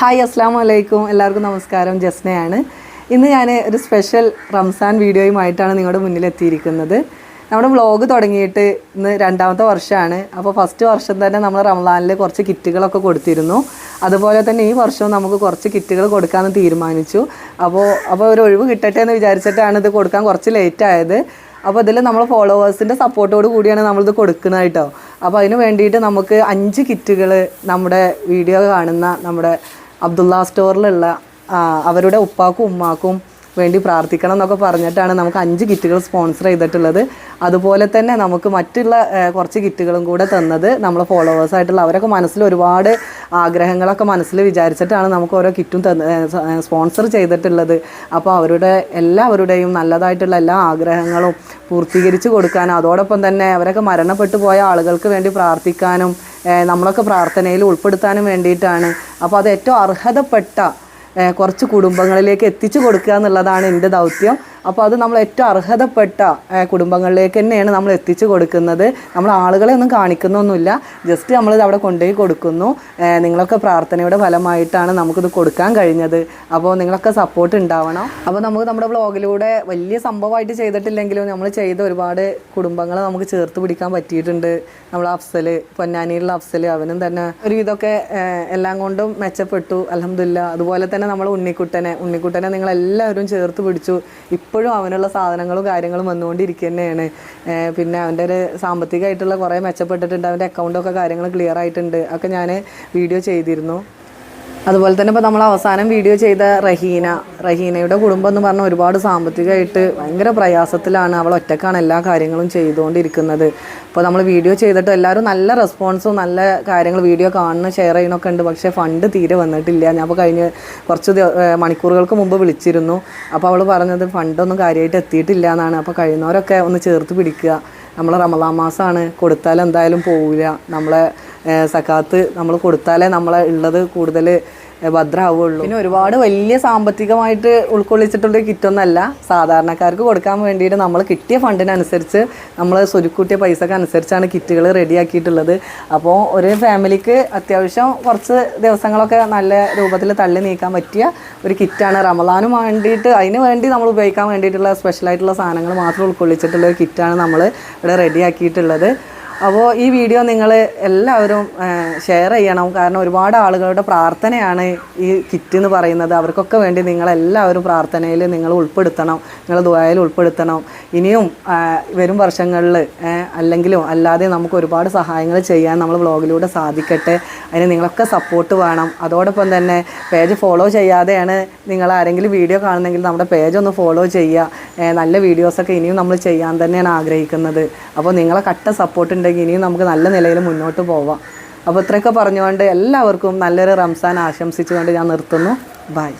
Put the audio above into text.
Hi അസ്സാം വലൈക്കും എല്ലാവർക്കും നമസ്കാരം. ജസ്നയാണ്. ഇന്ന് ഞാൻ ഒരു സ്പെഷ്യൽ റംസാൻ വീഡിയോയുമായിട്ടാണ് നിങ്ങളുടെ മുന്നിൽ എത്തിയിരിക്കുന്നത് നമ്മുടെ വ്ളോഗ് തുടങ്ങിയിട്ട് ഇന്ന് രണ്ടാമത്തെ വർഷമാണ്. അപ്പോൾ ഫസ്റ്റ് വർഷം തന്നെ നമ്മൾ റംസാനിൽ കുറച്ച് കിറ്റുകളൊക്കെ കൊടുത്തിരുന്നു. അതുപോലെ തന്നെ ഈ വർഷവും നമുക്ക് കുറച്ച് കിറ്റുകൾ കൊടുക്കാമെന്ന് തീരുമാനിച്ചു. അപ്പോൾ അപ്പോൾ ഒരു ഒഴിവ് കിട്ടട്ടെ എന്ന് വിചാരിച്ചിട്ടാണ് ഇത് കൊടുക്കാൻ കുറച്ച് ലേറ്റ് ആയത്. അപ്പോൾ ഇതിൽ നമ്മൾ ഫോളോവേഴ്സിന്റെ സപ്പോർട്ടോട് കൂടിയാണ് നമ്മളിത് കൊടുക്കുന്നത് കേട്ടോ. അപ്പോൾ അതിന് വേണ്ടിയിട്ട് നമുക്ക് അഞ്ച് കിറ്റുകൾ നമ്മുടെ വീഡിയോ കാണുന്ന നമ്മുടെ അബ്ദുള്ള സ്റ്റോറിലുള്ള അവരുടെ ഉപ്പാക്കും ഉമ്മാക്കും വേണ്ടി പ്രാർത്ഥിക്കണം എന്നൊക്കെ പറഞ്ഞിട്ടാണ് നമുക്ക് അഞ്ച് കിറ്റുകൾ സ്പോൺസർ ചെയ്തിട്ടുള്ളത്. അതുപോലെ തന്നെ നമുക്ക് മറ്റുള്ള കുറച്ച് കിറ്റുകളും കൂടെ തന്നത് നമ്മളെ ഫോളോവേഴ്സ് ആയിട്ടുള്ള അവരൊക്കെ മനസ്സിൽ ഒരുപാട് ആഗ്രഹങ്ങളൊക്കെ മനസ്സിൽ വിചാരിച്ചിട്ടാണ് നമുക്ക് ഓരോ കിറ്റും തന്ന് സ്പോൺസർ ചെയ്തിട്ടുള്ളത്. അപ്പോൾ അവരുടെ എല്ലാവരുടെയും നല്ലതായിട്ടുള്ള എല്ലാ ആഗ്രഹങ്ങളും പൂർത്തീകരിച്ച് കൊടുക്കാനും അതോടൊപ്പം തന്നെ അവരൊക്കെ മരണപ്പെട്ടു പോയ ആളുകൾക്ക് വേണ്ടി പ്രാർത്ഥിക്കാനും നമ്മളൊക്കെ പ്രാർത്ഥനയിൽ ഉൾപ്പെടുത്താനും വേണ്ടിയിട്ടാണ്. അപ്പോൾ അത് ഏറ്റവും അർഹതപ്പെട്ട കുറച്ച് കുടുംബങ്ങളിലേക്ക് എത്തിച്ചു കൊടുക്കുക എന്നുള്ളതാണ് എന്റെ ദൗത്യം. അപ്പോൾ അത് നമ്മൾ ഏറ്റവും അർഹതപ്പെട്ട കുടുംബങ്ങളിലേക്ക് തന്നെയാണ് നമ്മൾ എത്തിച്ചു കൊടുക്കുന്നത്. നമ്മൾ ആളുകളെ ഒന്നും കാണിക്കുന്നൊന്നുമില്ല. ജസ്റ്റ് നമ്മളിത് അവിടെ കൊണ്ടുപോയി കൊടുക്കുന്നു. നിങ്ങളൊക്കെ പ്രാർത്ഥനയുടെ ഫലമായിട്ടാണ് നമുക്കിത് കൊടുക്കാൻ കഴിഞ്ഞത്. അപ്പോൾ നിങ്ങളൊക്കെ സപ്പോർട്ട് ഉണ്ടാവണം. അപ്പോൾ നമുക്ക് നമ്മുടെ വ്ളോഗിലൂടെ വലിയ സംഭവമായിട്ട് ചെയ്തിട്ടില്ലെങ്കിലും നമ്മൾ ചെയ്ത ഒരുപാട് കുടുംബങ്ങളെ നമുക്ക് ചേർത്ത് പിടിക്കാൻ പറ്റിയിട്ടുണ്ട്. നമ്മൾ അഫ്സൽ പൊന്നാനിയിലുള്ള അഫ്സൽ അവനും തന്നെ ഒരു ഇതൊക്കെ എല്ലാം കൊണ്ടും മെച്ചപ്പെട്ടു. അലഹമില്ല അതുപോലെ തന്നെ നമ്മൾ ഉണ്ണിക്കുട്ടനെ ഉണ്ണിക്കുട്ടനെ നിങ്ങളെല്ലാവരും ചേർത്ത് പിടിച്ചു. ഇപ്പോഴും അവനുള്ള സാധനങ്ങളും കാര്യങ്ങളും വന്നുകൊണ്ടിരിക്കുക തന്നെയാണ് പിന്നെ അവന്റെ ഒരു സാമ്പത്തികമായിട്ടുള്ള കുറേ മെച്ചപ്പെട്ടിട്ടുണ്ട്. അവന്റെ അക്കൗണ്ടൊക്കെ കാര്യങ്ങൾ ക്ലിയർ ആയിട്ടുണ്ട്. ഒക്കെ ഞാൻ വീഡിയോ ചെയ്തിരുന്നു. അതുപോലെ തന്നെ ഇപ്പോൾ നമ്മൾ അവസാനം വീഡിയോ ചെയ്ത റഹീന റഹീനയുടെ കുടുംബം എന്ന് പറഞ്ഞാൽ ഒരുപാട് സാമ്പത്തികമായിട്ട് ഭയങ്കര പ്രയാസത്തിലാണ്. അവൾ ഒറ്റക്കാണ് എല്ലാ കാര്യങ്ങളും ചെയ്തുകൊണ്ടിരിക്കുന്നത്. അപ്പോൾ നമ്മൾ വീഡിയോ ചെയ്തിട്ട് എല്ലാവരും നല്ല റെസ്പോൺസും നല്ല കാര്യങ്ങൾ വീഡിയോ കാണുന്ന ഷെയർ ചെയ്യണമൊക്കെ ഉണ്ട്. പക്ഷേ ഫണ്ട് തീരെ വന്നിട്ടില്ല. ഞാൻ അപ്പോൾ കഴിഞ്ഞ് കുറച്ച് മണിക്കൂറുകൾക്ക് മുമ്പ് വിളിച്ചിരുന്നു. അപ്പോൾ അവൾ പറഞ്ഞത് ഫണ്ടൊന്നും കാര്യമായിട്ട് എത്തിയിട്ടില്ല എന്നാണ്. അപ്പോൾ കഴിയുന്നവരൊക്കെ ഒന്ന് ചേർത്ത് പിടിക്കുക. നമ്മൾ റമദാൻ മാസമാണ് കൊടുത്താൽ എന്തായാലും പോവില്ല നമ്മളെ സക്കാത്ത് നമ്മൾ കൊടുത്താലേ നമ്മളെ ഉള്ളത് കൂടുതൽ ഭദ്രമാവുള്ളൂ പിന്നെ ഒരുപാട് വലിയ സാമ്പത്തികമായിട്ട് ഉൾക്കൊള്ളിച്ചിട്ടുള്ള കിറ്റൊന്നല്ല. സാധാരണക്കാർക്ക് കൊടുക്കാൻ വേണ്ടിയിട്ട് നമ്മൾ കിട്ടിയ ഫണ്ടിനനുസരിച്ച് നമ്മൾ സ്വരുക്കൂട്ടിയ പൈസക്ക് അനുസരിച്ചാണ് കിറ്റുകൾ റെഡിയാക്കിയിട്ടുള്ളത്. അപ്പോൾ ഒരു ഫാമിലിക്ക് അത്യാവശ്യം കുറച്ച് ദിവസങ്ങളൊക്കെ നല്ല രൂപത്തിൽ തള്ളി നീക്കാൻ പറ്റിയ ഒരു കിറ്റാണ് റമദാനും വേണ്ടിയിട്ട് അതിന് വേണ്ടി നമ്മൾ ഉപയോഗിക്കാൻ വേണ്ടിയിട്ടുള്ള സ്പെഷ്യലായിട്ടുള്ള സാധനങ്ങൾ മാത്രം ഉൾക്കൊള്ളിച്ചിട്ടുള്ള ഒരു കിറ്റാണ് നമ്മൾ ഇവിടെ റെഡിയാക്കിയിട്ടുള്ളത്. അപ്പോൾ ഈ വീഡിയോ നിങ്ങൾ എല്ലാവരും ഷെയർ ചെയ്യണം. കാരണം ഒരുപാട് ആളുകളുടെ പ്രാർത്ഥനയാണ് ഈ കിറ്റ് എന്ന് പറയുന്നത്. അവർക്കൊക്കെ വേണ്ടി നിങ്ങളെല്ലാവരും പ്രാർത്ഥനയിൽ നിങ്ങൾ ഉൾപ്പെടുത്തണം. നിങ്ങൾ ദുബായിൽ ഉൾപ്പെടുത്തണം. ഇനിയും വരും വർഷങ്ങളിൽ അല്ലെങ്കിലും അല്ലാതെ നമുക്ക് ഒരുപാട് സഹായങ്ങൾ ചെയ്യാൻ നമ്മൾ വ്ളോഗിലൂടെ സാധിക്കട്ടെ. അതിന് നിങ്ങളൊക്കെ സപ്പോർട്ട് വേണം. അതോടൊപ്പം തന്നെ പേജ് ഫോളോ ചെയ്യാതെയാണ് നിങ്ങൾ ആരെങ്കിലും വീഡിയോ കാണുന്നെങ്കിൽ നമ്മുടെ പേജ് ഒന്ന് ഫോളോ ചെയ്യുക. നല്ല വീഡിയോസൊക്കെ ഇനിയും നമ്മൾ ചെയ്യാൻ തന്നെയാണ് ആഗ്രഹിക്കുന്നത്. അപ്പോൾ നിങ്ങളെ കട്ട സപ്പോർട്ട് ഉണ്ടെങ്കിൽ ഇനിയും നമുക്ക് നല്ല നിലയിൽ മുന്നോട്ട് പോവാം. അപ്പോൾ ഇത്രയൊക്കെ പറഞ്ഞുകൊണ്ട് എല്ലാവർക്കും നല്ലൊരു റംസാൻ ആശംസിച്ചുകൊണ്ട് ഞാൻ നിർത്തുന്നു. ബൈ